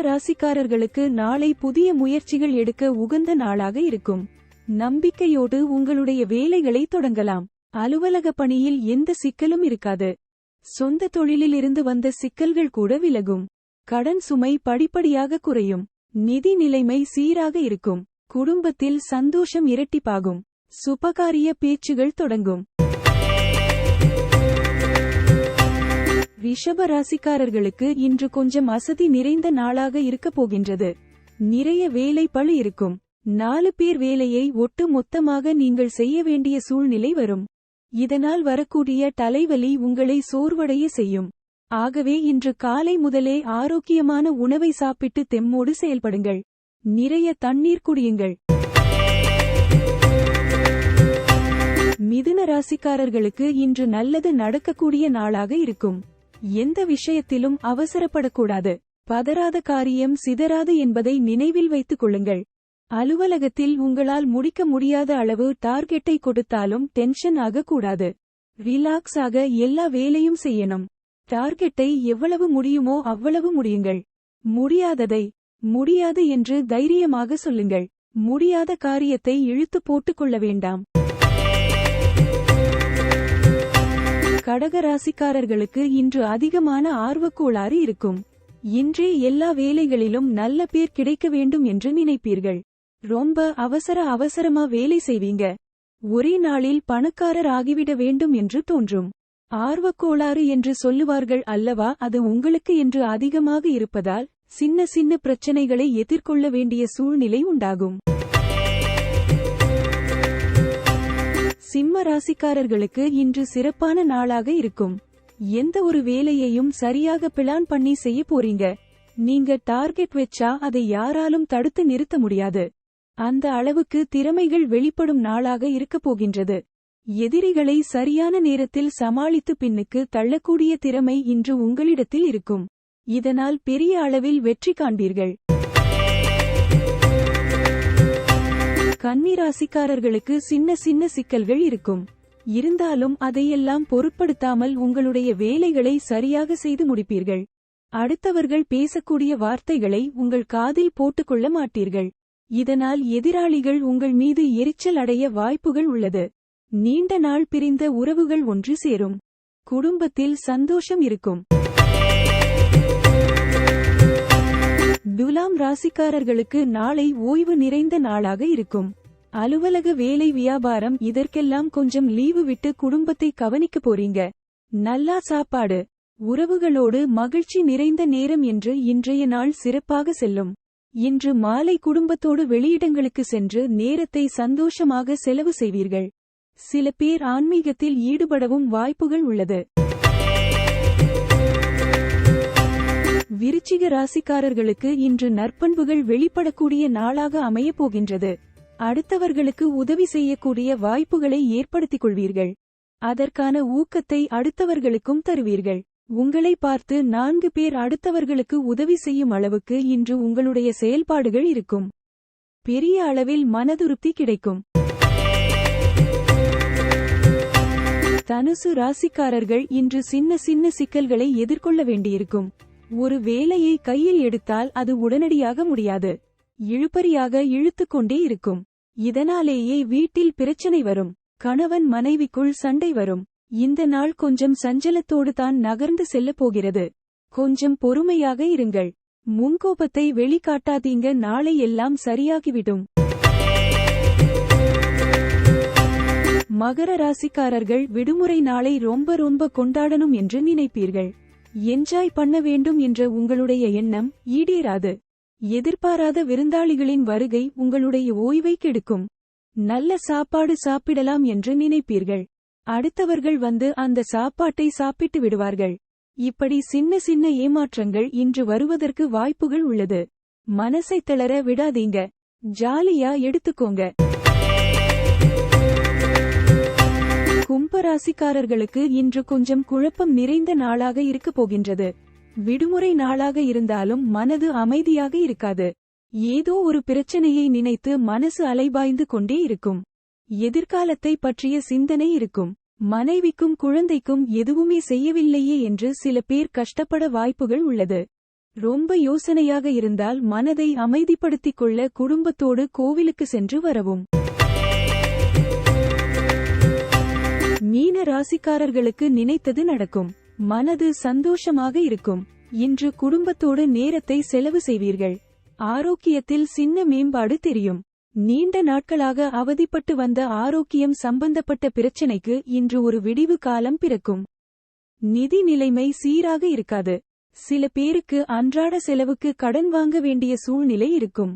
ராசிக்காரர்களுக்கு நாளை புதிய முயற்சிகள் எடுக்க உகந்த நாளாக இருக்கும். நம்பிக்கையோடு உங்களுடைய வேலைகளை தொடங்கலாம். அலுவலக பணியில் எந்த சிக்கலும் இருக்காது. சொந்த தொழிலில் இருந்து வந்த சிக்கல்கள் கூட விலகும். கடன் சுமை படிப்படியாக குறையும். நிதி நிலைமை சீராக இருக்கும். குடும்பத்தில் சந்தோஷம் இரட்டிப்பாகும். சுபகாரிய பேச்சுகள் தொடங்கும். ரிஷப ராசிக்காரர்களுக்கு இன்று கொஞ்சம் அசதி நிறைந்த நாளாக இருக்கப் போகின்றது. நிறைய வேலை பளு இருக்கும். நாலு பேர் வேலையை ஒட்டு மொத்தமாக நீங்கள் செய்ய வேண்டிய சூழ்நிலை வரும். இதனால் வரக்கூடிய தலைவலி உங்களை சோர்வடைய செய்யும். ஆகவே இன்று காலை முதலே ஆரோக்கியமான உணவை சாப்பிட்டு தெம்மோடு செயல்படுங்கள். நிறைய தண்ணீர் குடியுங்கள். மிதுன ராசிக்காரர்களுக்கு இன்று நல்லது நடக்கக்கூடிய நாளாக இருக்கும். எந்த விஷயத்திலும் அவசரப்படக்கூடாது. பதறாத காரியம் சிதறாது என்பதை நினைவில் வைத்துக் கொள்ளுங்கள். அலுவலகத்தில் உங்களால் முடிக்க முடியாத அளவு டார்கெட்டை கொடுத்தாலும் டென்ஷன் ஆகக்கூடாது. ரிலாக்ஸ் ஆக எல்லா வேலையும் செய்யணும். டார்கெட்டை எவ்வளவு முடியுமோ அவ்வளவு முடியுங்கள். முடியாததை முடியாது என்று தைரியமாக சொல்லுங்கள். முடியாத காரியத்தை இழுத்து போட்டுக் கொள்ள வேண்டாம். கடக ராசிக்காரர்களுக்கு இன்று அதிகமான ஆர்வக்கோளாறு இருக்கும். இன்றே எல்லா வேலைகளிலும் நல்ல பேர் கிடைக்க வேண்டும் என்று நினைப்பீர்கள். ரொம்ப அவசர அவசரமா வேலை செய்வீங்க. ஒரே நாளில் பணக்காரர் ஆகிவிட வேண்டும் என்று தோன்றும். ஆர்வக்கோளாறு என்று சொல்லுவார்கள் அல்லவா அது உங்களுக்கு என்று அதிகமாக இருப்பதால் சின்ன சின்ன பிரச்சனைகளை எதிர்கொள்ள வேண்டிய சூழ்நிலை உண்டாகும். சிம்ம ராசிக்காரர்களுக்கு இன்று சிறப்பான நாளாக இருக்கும். எந்த ஒரு வேலையையும் சரியாக பிளான் பண்ணி செய்ய போறீங்க. நீங்க டார்கெட் வச்சா அதை யாராலும் தடுத்து நிறுத்த முடியாது. அந்த அளவுக்கு திறமைகள் வெளிப்படும் நாளாக இருக்கப் போகின்றது. எதிரிகளை சரியான நேரத்தில் சமாளித்து பின்னுக்கு தள்ளக்கூடிய திறமை இன்று உங்களிடத்தில் இருக்கும். இதனால் பெரிய அளவில் வெற்றி காண்பீர்கள். கன்னிராசிக்காரர்களுக்கு சின்ன சின்ன சிக்கல்கள் இருக்கும். இருந்தாலும் அதையெல்லாம் பொருட்படுத்தாமல் உங்களுடைய வேலைகளை சரியாக செய்து முடிப்பீர்கள். அடுத்தவர்கள் பேசக்கூடிய வார்த்தைகளை உங்கள் காதில் போட்டுக்கொள்ள மாட்டீர்கள். இதனால் எதிராளிகள் உங்கள் மீது எரிச்சல் அடைய வாய்ப்புகள் உள்ளது. நீண்ட நாள் பிரிந்த உறவுகள் ஒன்று சேரும். குடும்பத்தில் சந்தோஷம் இருக்கும். துலாம் ராசிக்காரர்களுக்கு நாளை ஓய்வு நிறைந்த நாளாக இருக்கும். அலுவலக வேலை வியாபாரம் இதற்கெல்லாம் கொஞ்சம் லீவு விட்டு குடும்பத்தை கவனிக்க போறீங்க. நல்லா சாப்பாடு உறவுகளோடு மகிழ்ச்சி நிறைந்த நேரம் என்று இன்றைய நாள் சிறப்பாக செல்லும். இன்று மாலை குடும்பத்தோடு வெளியிடங்களுக்கு சென்று நேரத்தை சந்தோஷமாக செலவு செய்வீர்கள். சில பேர் ஆன்மீகத்தில் ஈடுபடவும் வாய்ப்புகள் உள்ளது. விருச்சிக ராசிக்காரர்களுக்கு இன்று நற்பண்புகள் வெளிப்படக்கூடிய நாளாக அமையப் போகின்றது. அடுத்தவர்களுக்கு உதவி செய்யக்கூடிய வாய்ப்புகளை ஏற்படுத்திக் கொள்வீர்கள். அதற்கான ஊக்கத்தை அடுத்தவர்களுக்கும் தருவீர்கள். உங்களை பார்த்து நான்கு பேர் அடுத்தவர்களுக்கு உதவி செய்யும் அளவுக்கு இன்று உங்களுடைய செயல்பாடுகள் இருக்கும். பெரிய அளவில் மனதுருப்தி கிடைக்கும். தனுசு ராசிக்காரர்கள் இன்று சின்ன சின்ன சிக்கல்களை எதிர்கொள்ள வேண்டியிருக்கும். ஒரு வேலையை கையில் எடுத்தால் அது உடனடியாக முடியாது. இழுபறியாக இழுத்துக்கொண்டே இருக்கும். இதனாலேயே வீட்டில் பிரச்சனை வரும். கணவன் மனைவிக்குள் சண்டை வரும். இந்த நாள் கொஞ்சம் சஞ்சலத்தோடு தான் நகர்ந்து செல்லப் போகிறது. கொஞ்சம் பொறுமையாக இருங்கள். முன்கோபத்தை வெளிக்காட்டாதீங்க. நாளை எல்லாம் சரியாகிவிடும். மகர ராசிக்காரர்கள் விடுமுறை நாளை ரொம்ப ரொம்ப கொண்டாடணும் என்று நினைப்பீர்கள். என்ஜாய் பண்ண வேண்டும் என்ற உங்களுடைய எண்ணம் ஈடேறாது. எதிர்பாராத விருந்தாளிகளின் வருகை உங்களுடைய ஓய்வை கெடுக்கும். நல்ல சாப்பாடு சாப்பிடலாம் என்று நினைப்பீர்கள். அடுத்தவர்கள் வந்து அந்த சாப்பாட்டை சாப்பிட்டு விடுவார்கள். இப்படி சின்ன சின்ன ஏமாற்றங்கள் இன்று வருவதற்கு வாய்ப்புகள் உள்ளது. மனசை தளர விடாதீங்க. ஜாலியா எடுத்துக்கோங்க. கும்பராசிக்காரர்களுக்கு இன்று கொஞ்சம் குழப்பம் நிறைந்த நாளாக இருக்கப் போகின்றது. விடுமுறை நாளாக இருந்தாலும் மனது அமைதியாக இருக்காது. ஏதோ ஒரு பிரச்சனையை நினைத்து மனசு அலைபாய்ந்து கொண்டே இருக்கும். எதிர்காலத்தை பற்றிய சிந்தனை இருக்கும். மனைவிக்கும் குழந்தைக்கும் எதுவுமே செய்யவில்லையே என்று சில பேர் கஷ்டப்பட வாய்ப்புகள் உள்ளது. ரொம்ப யோசனையாக இருந்தால் மனதை அமைதிப்படுத்திக் கொள்ள குடும்பத்தோடு கோவிலுக்கு சென்று வரவும். ராசிக்காரர்களுக்கு நினைத்தது நடக்கும். மனது சந்தோஷமாக இருக்கும். இன்று குடும்பத்தோடு நேரத்தை செலவு செய்வீர்கள். ஆரோக்கியத்தில் சின்ன மேம்பாடு தெரியும். நீண்ட நாட்களாக அவதிப்பட்டு வந்த ஆரோக்கியம் சம்பந்தப்பட்ட பிரச்சினைக்கு இன்று ஒரு விடிவு காலம் பிறக்கும். நிதி நிலைமை சீராக இருக்காது. சில பேருக்கு அன்றாட செலவுக்கு கடன் வாங்க வேண்டிய சூழ்நிலை இருக்கும்.